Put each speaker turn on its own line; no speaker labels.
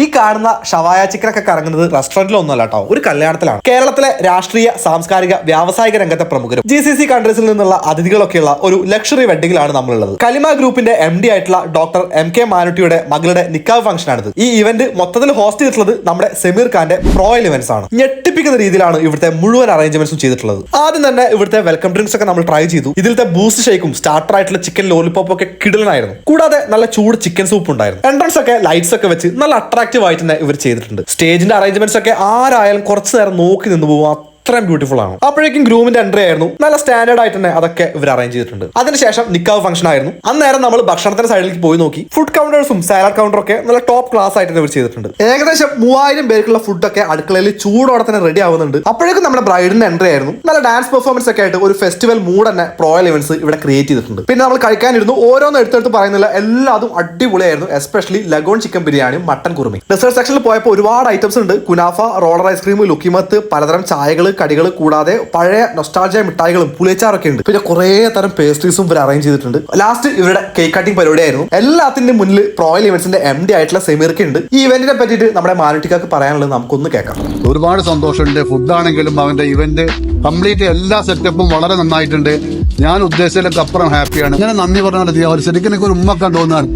ഈ കാണുന്ന ഷവായ ചിക്കനൊക്കെ കറങ്ങുന്നത് റെസ്റ്റോറന്റിലൊന്നുമല്ല കേട്ടോ ഒരു കല്യാണത്തിലാണ്. കേരളത്തിലെ രാഷ്ട്രീയ സാംസ്കാരിക വ്യാവസായിക രംഗത്തെ പ്രമുഖരും ജി സി സി കൺട്രീസിൽ നിന്നുള്ള അതിഥികളൊക്കെയുള്ള ഒരു ലക്ഷറി വെഡിങ്ങിലാണ് നമ്മളുള്ളത്. കലിമ ഗ്രൂപ്പിന്റെ എം ഡി ആയിട്ടുള്ള ഡോക്ടർ എം കെ മാനുട്ടിയുടെ മകളുടെ നിക്കാവ് ഫംഗ്ഷൻ ആണിത്. ഈ ഇവന്റ് മൊത്തത്തിൽ ഹോസ്റ്റ് ചെയ്തിട്ടുള്ളത് നമ്മുടെ സെമീർ ഖാന്റെ റോയൽ ഇവന്റ്സ് ആണ്. ഞെട്ടിപ്പിക്കുന്ന രീതിയിലാണ് ഇവിടുത്തെ മുഴുവൻ അറേഞ്ച്മെന്റ്സും ചെയ്തിട്ടുള്ളത്. ആദ്യം തന്നെ ഇവിടുത്തെ വെൽക്കം ഡ്രിങ്ക്സ് ഒക്കെ നമ്മൾ ട്രൈ ചെയ്തു. ഇതിലത്തെ ബൂസ്റ്റ് ഷേക്കും സ്റ്റാർട്ടർ ആയിട്ടുള്ള ചിക്കൻ ലോലിപോപ്പ് ഒക്കെ കിടലനായിരുന്നു. കൂടാതെ നല്ല ചൂട് ചിക്കൻ സൂപ്പ് ഉണ്ടായിരുന്നു. എൻട്രൻസ് ഒക്കെ ലൈറ്റ്സ് ഒക്കെ വെച്ച് നല്ല അട്രാക്റ്റീവ് ആയിട്ട് തന്നെ ഇവർ ചെയ്തിട്ടുണ്ട്. സ്റ്റേജിന്റെ അറേഞ്ച്മെന്റ്സ് ഒക്കെ ആരായാലും കുറച്ച് നേരം നോക്കി നിന്ന് പോകും അത്രയും ബ്യൂട്ടിഫുൾ ആണ്. അപ്പോഴേക്കും ഗ്രൂമിന്റെ എൻട്രി ആയിരുന്നു. നല്ല സ്റ്റാൻഡേർഡ് ആയിട്ട് തന്നെ അതൊക്കെ ഇവർ അറേഞ്ച് ചെയ്തിട്ടുണ്ട്. അതിനുശേഷം നിക്കാവ് ഫംഗ്ഷൻ ആയിരുന്നു. അന്നേരം നമ്മൾ ഭക്ഷണത്തിന്റെ സൈഡിലേക്ക് പോയി നോക്കി. ഫുഡ് കൗണ്ടേഴ്സും സാലഡ് കൗണ്ടറും ഒക്കെ നല്ല ടോപ്പ് ക്ലാസ് ആയിട്ട് ഇവർ ചെയ്തിട്ടുണ്ട്. ഏകദേശം മൂവായിരം പേർക്കുള്ള ഫുഡൊക്കെ അടുക്കളയിൽ ചൂടോടെ തന്നെ റെഡി ആവുന്നുണ്ട്. അപ്പോഴേക്കും നമ്മുടെ ബ്രൈഡിന്റെ എൻട്രി ആയിരുന്നു. നല്ല ഡാൻസ് പെർഫോമൻസ് ഒക്കെ ആയിട്ട് ഒരു ഫെസ്റ്റിവൽ മൂഡ് തന്നെ പ്രോയൽ ഇവന്റ്സ് ഇവിടെ ക്രിയേറ്റ് ചെയ്തിട്ടുണ്ട്. പിന്നെ നമ്മൾ കഴിക്കാനിരുന്നു. ഓരോന്ന് എടുത്തെടുത്ത് പറയുന്നില്ല. എല്ലാതും അടിപൊളിയായിരുന്നു. എസ്പെഷ്യലി ലഗോൺ ചിക്കൻ ബിരിയാണിയും മട്ടൻ കുറുമി ഡെസേർട്ട് സെക്ഷനിൽ പോയപ്പോൾ ഒരുപാട് ഐറ്റംസ് ഉണ്ട്. കുനാഫ റോളർ ഐസ്ക്രീം ലുക്കിമത്ത് പലതരം ചായകൾ കടികൾ കൂടാതെ പഴയ നൊസ്റ്റാൾജിയ മിഠായികളും പുളിയച്ചാറൊക്കെ ഉണ്ട്. പിന്നെ കുറേ തരം പേസ്ട്രീസും ഇവർ അറേഞ്ച് ചെയ്തിട്ടുണ്ട്. ലാസ്റ്റ് ഇവരുടെ കേക്ക് കട്ടിംഗ് പരിപാടിയായിരുന്നു. എല്ലാത്തിന്റെ മുന്നിൽ പ്രോയൽ ഇവന്റ്സിന്റെ എം ഡി ആയിട്ടുള്ള സെമീർക്ക് ഉണ്ട്. ഈ ഇവന്റിനെ പറ്റിയിട്ട് നമ്മുടെ മാനുട്ടിക്കാക്ക് പറയാനുള്ളത് നമുക്കൊന്ന് കേൾക്കാം.
ഒരുപാട് സന്തോഷമുണ്ട്. ഫുഡാണെങ്കിലും അവന്റെ ഇവന്റ് കംപ്ലീറ്റ് എല്ലാ സെറ്റപ്പും വളരെ നന്നായിട്ടുണ്ട്. ഞാൻ ഉദ്ദേശിച്ചതിലൊക്കെ അപ്പുറം ഹാപ്പിയാണ് ഇങ്ങനെ നന്ദി പറഞ്ഞാൽ ശരിക്കും എനിക്ക് ഒരു ഉമ്മക്കാൻ തോന്നുകയാണ്